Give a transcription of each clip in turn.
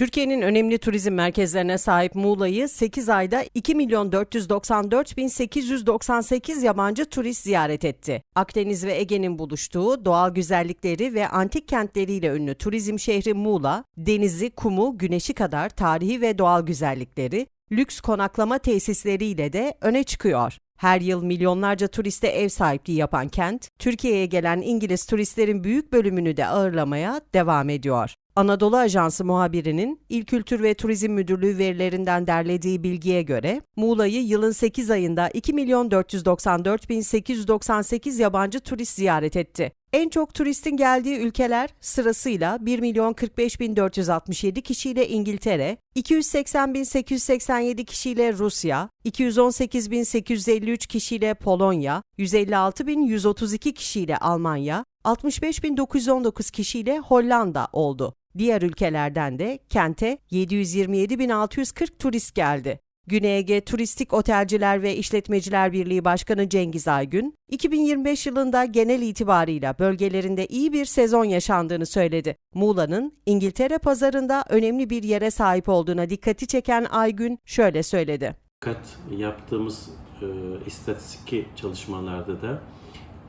Türkiye'nin önemli turizm merkezlerine sahip Muğla'yı 8 ayda 2 milyon 494 bin 898 yabancı turist ziyaret etti. Akdeniz ve Ege'nin buluştuğu doğal güzellikleri ve antik kentleriyle ünlü turizm şehri Muğla, denizi, kumu, güneşi kadar tarihi ve doğal güzellikleri, lüks konaklama tesisleriyle de öne çıkıyor. Her yıl milyonlarca turiste ev sahipliği yapan kent, Türkiye'ye gelen İngiliz turistlerin büyük bölümünü de ağırlamaya devam ediyor. Anadolu Ajansı muhabirinin İl Kültür ve Turizm Müdürlüğü verilerinden derlediği bilgiye göre Muğla'yı yılın 8 ayında 2 milyon 494 bin 898 yabancı turist ziyaret etti. En çok turistin geldiği ülkeler sırasıyla 1 milyon 45 bin 467 kişiyle İngiltere, 280 bin 887 kişiyle Rusya, 218 bin 853 kişiyle Polonya, 156 bin 132 kişiyle Almanya, 65 bin 919 kişiyle Hollanda oldu. Diğer ülkelerden de kente 727.640 turist geldi. Güney Ege Turistik Otelciler ve İşletmeciler Birliği Başkanı Cengiz Aygün, 2025 yılında genel itibarıyla bölgelerinde iyi bir sezon yaşandığını söyledi. Muğla'nın İngiltere pazarında önemli bir yere sahip olduğuna dikkati çeken Aygün şöyle söyledi. Fakat yaptığımız e, istatistik çalışmalarda da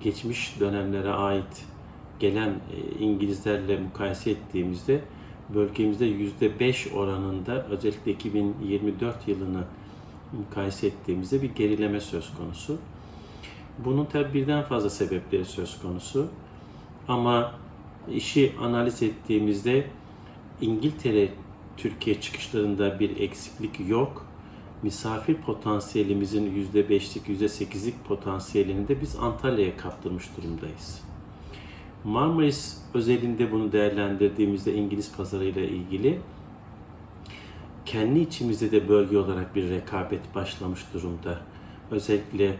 geçmiş dönemlere ait gelen e, İngilizlerle mukayese ettiğimizde bölgemizde %5 oranında özellikle 2024 yılını mukayese ettiğimizde bir gerileme söz konusu. Bunun tabi birden fazla sebepleri söz konusu. Ama işi analiz ettiğimizde İngiltere Türkiye çıkışlarında bir eksiklik yok. Misafir potansiyelimizin %5'lik, %8'lik potansiyelini de biz Antalya'ya kaptırmış durumdayız. Marmaris özelinde bunu değerlendirdiğimizde İngiliz pazarıyla ilgili kendi içimizde de bölge olarak bir rekabet başlamış durumda. Özellikle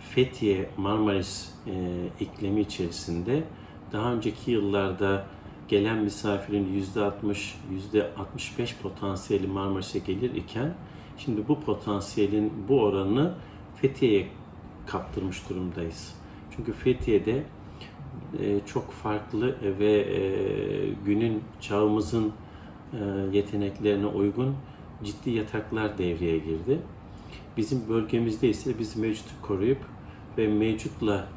Fethiye, Marmaris e, iklimi içerisinde daha önceki yıllarda gelen misafirin %60, %65 potansiyeli Marmaris'e gelir iken şimdi bu potansiyelin bu oranını Fethiye'ye kaptırmış durumdayız. Çünkü Fethiye'de çok farklı ve e, günün çağımızın e, yeteneklerine uygun ciddi yataklar devreye girdi. Bizim bölgemizde ise biz mevcutu koruyup ve mevcutla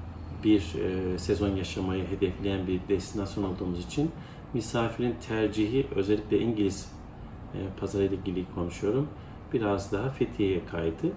bir sezon yaşamayı hedefleyen bir destinasyon olduğumuz için misafirin tercihi özellikle İngiliz pazarıyla ilgili konuşuyorum biraz daha Fethiye'ye kaydı.